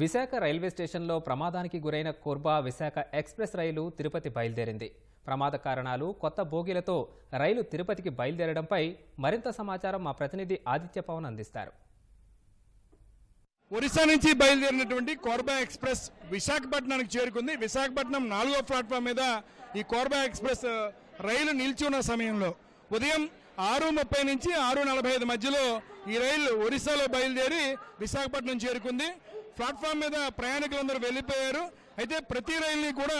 Visakha railway స్టేషన్లో ప్రమాదానికి గురైన కోర్బా విశాఖ ఎక్స్ప్రెస్ రైలు తిరుపతి బయలుదేరింది. ప్రమాద కారణాలు కొత్త బోగీలతో రైలు తిరుపతికి బయలుదేరడంపై మరింత సమాచారం మా ప్రతినిధి ఆదిత్య పవన్ అందిస్తారు. ఒరిస్సా నుంచి బయలుదేరినటువంటి కోర్బా ఎక్స్ప్రెస్ విశాఖపట్నానికి చేరుకుంది. విశాఖపట్నం నాలుగో ప్లాట్ఫామ్ మీద ఈ కోర్బా ఎక్స్ప్రెస్ రైలు నిలిచి ఉన్న సమయంలో ఉదయం ఆరు ముప్పై నుంచి ఆరు నలభై ఐదు మధ్యలో ఈ రైలు ఒరిస్సాలో బయలుదేరి విశాఖపట్నం చేరుకుంది. ప్లాట్ఫామ్ మీద ప్రయాణికులందరూ వెళ్ళిపోయారు. అయితే ప్రతి రైలుని కూడా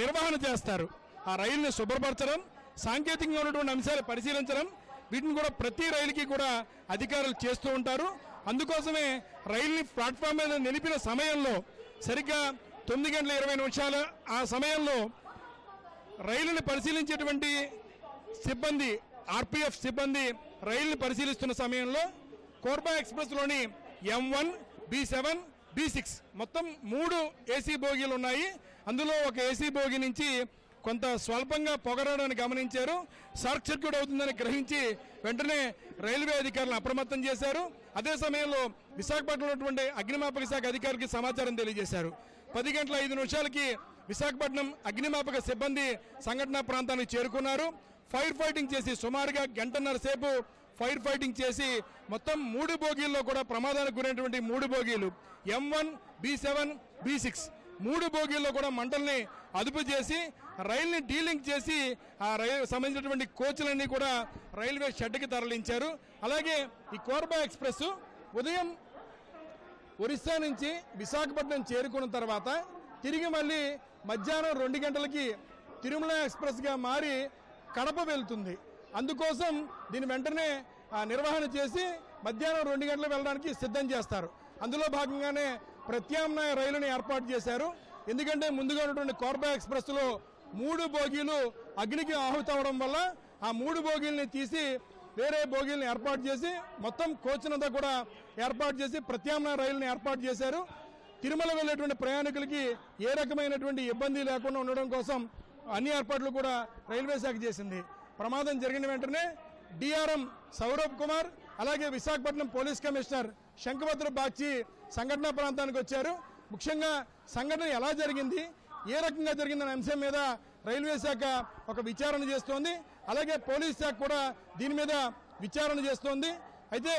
నిర్వహణ చేస్తారు. ఆ రైలుని శుభ్రపరచడం సాంకేతికంగా ఉన్నటువంటి అంశాలు పరిశీలించడం వీటిని కూడా ప్రతి రైలుకి కూడా అధికారులు చేస్తూ ఉంటారు. అందుకోసమే రైలుని ప్లాట్ఫామ్ మీద నిలిపిన సమయంలో సరిగ్గా తొమ్మిది గంటల ఇరవై నిమిషాల ఆ సమయంలో రైలుని పరిశీలించేటువంటి సిబ్బంది ఆర్పిఎఫ్ సిబ్బంది రైలుని పరిశీలిస్తున్న సమయంలో Korba ఎక్స్ప్రెస్లోని M one B seven B six. మొత్తం మూడు ఏసీ బోగీలు ఉన్నాయి. అందులో ఒక ఏసీ బోగి నుంచి కొంత స్వల్పంగా పొగరాడని గమనించారు. షార్ట్ సర్క్యూట్ అవుతుందని గ్రహించి వెంటనే రైల్వే అధికారులను అప్రమత్తం చేశారు. అదే సమయంలో విశాఖపట్నంలో ఉన్నటువంటి అగ్నిమాపక శాఖ అధికారికి సమాచారం తెలియజేశారు. పది గంటల ఐదు నిమిషాలకి విశాఖపట్నం అగ్నిమాపక సిబ్బంది సంఘటనా ప్రాంతానికి చేరుకున్నారు. ఫైర్ ఫైటింగ్ చేసి సుమారుగా గంటన్నర సేపు ఫైర్ ఫైటింగ్ చేసి మొత్తం మూడు బోగీల్లో కూడా ప్రమాదానికి గురైనటువంటి మూడు బోగీలు. M one B seven B six మూడు బోగీల్లో కూడా మంటల్ని అదుపు చేసి రైల్ని డీలింక్ చేసి ఆ రైలు సంబంధించినటువంటి కోచ్లన్నీ కూడా రైల్వే షెడ్కి తరలించారు. అలాగే ఈ కోర్బా ఎక్స్ప్రెస్ ఉదయం ఒరిస్సా నుంచి విశాఖపట్నం చేరుకున్న తర్వాత తిరిగి మళ్ళీ మధ్యాహ్నం రెండు గంటలకి తిరుమల ఎక్స్ప్రెస్గా మారి కడప వెళ్తుంది. అందుకోసం దీని వెంటనే ఆ, నిర్వహణ చేసి మధ్యాహ్నం రెండు గంటలకు వెళ్ళడానికి సిద్ధం చేస్తారు. అందులో భాగంగానే ప్రత్యామ్నాయ రైలుని ఏర్పాటు చేశారు. ఎందుకంటే ముందుగా ఉన్నటువంటి కోర్బా ఎక్స్ప్రెస్లో మూడు బోగీలు అగ్నికి ఆహుతవడం వల్ల ఆ మూడు బోగీల్ని తీసి వేరే బోగీలను ఏర్పాటు చేసి మొత్తం కోచ్నంతా కూడా ఏర్పాటు చేసి ప్రత్యామ్నాయ రైలుని ఏర్పాటు చేశారు. తిరుమల వెళ్ళేటువంటి ప్రయాణికులకి ఏ రకమైనటువంటి ఇబ్బంది లేకుండా ఉండడం కోసం అన్ని ఏర్పాట్లు కూడా రైల్వే శాఖ చేసింది. ప్రమాదం జరిగిన వెంటనే డిఆర్ఎం సౌరభ్ కుమార్ అలాగే విశాఖపట్నం పోలీస్ కమిషనర్ శంఖభద్ర బాక్చి సంఘటనా ప్రాంతానికి వచ్చారు. ముఖ్యంగా సంఘటన ఎలా జరిగింది ఏ రకంగా జరిగిందనే అంశం మీద రైల్వే శాఖ ఒక విచారణ చేస్తోంది. అలాగే పోలీస్ శాఖ కూడా దీని మీద విచారణ చేస్తోంది. అయితే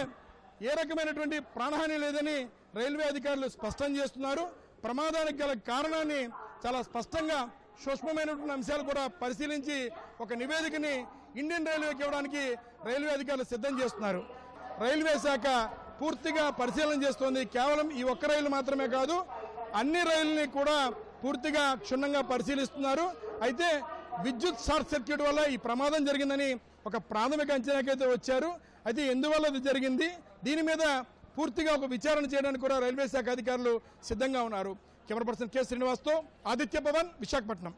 ఏ రకమైనటువంటి ప్రాణహాని లేదని రైల్వే అధికారులు స్పష్టం చేస్తున్నారు. ప్రమాదానికి గల కారణాన్ని చాలా స్పష్టంగా సూక్ష్మమైనటువంటి అంశాలు కూడా పరిశీలించి ఒక నివేదికని ఇండియన్ రైల్వేకి ఇవ్వడానికి రైల్వే అధికారులు సిద్ధం చేస్తున్నారు. రైల్వే శాఖ పూర్తిగా పరిశీలన చేస్తోంది. కేవలం ఈ ఒక్క రైలు మాత్రమే కాదు అన్ని రైలుని కూడా పూర్తిగా క్షుణ్ణంగా పరిశీలిస్తున్నారు. అయితే విద్యుత్ షార్ట్ సర్క్యూట్ వల్ల ఈ ప్రమాదం జరిగిందని ఒక ప్రాథమిక అంచనాకైతే వచ్చారు. అయితే ఎందువల్ల ఇది జరిగింది? దీని మీద పూర్తిగా ఒక విచారణ చేయడానికి కూడా రైల్వే శాఖ అధికారులు సిద్ధంగా ఉన్నారు. కెమెరా పర్సన్ కె శ్రీనివాస్తో ఆదిత్య పవన్ విశాఖపట్నం.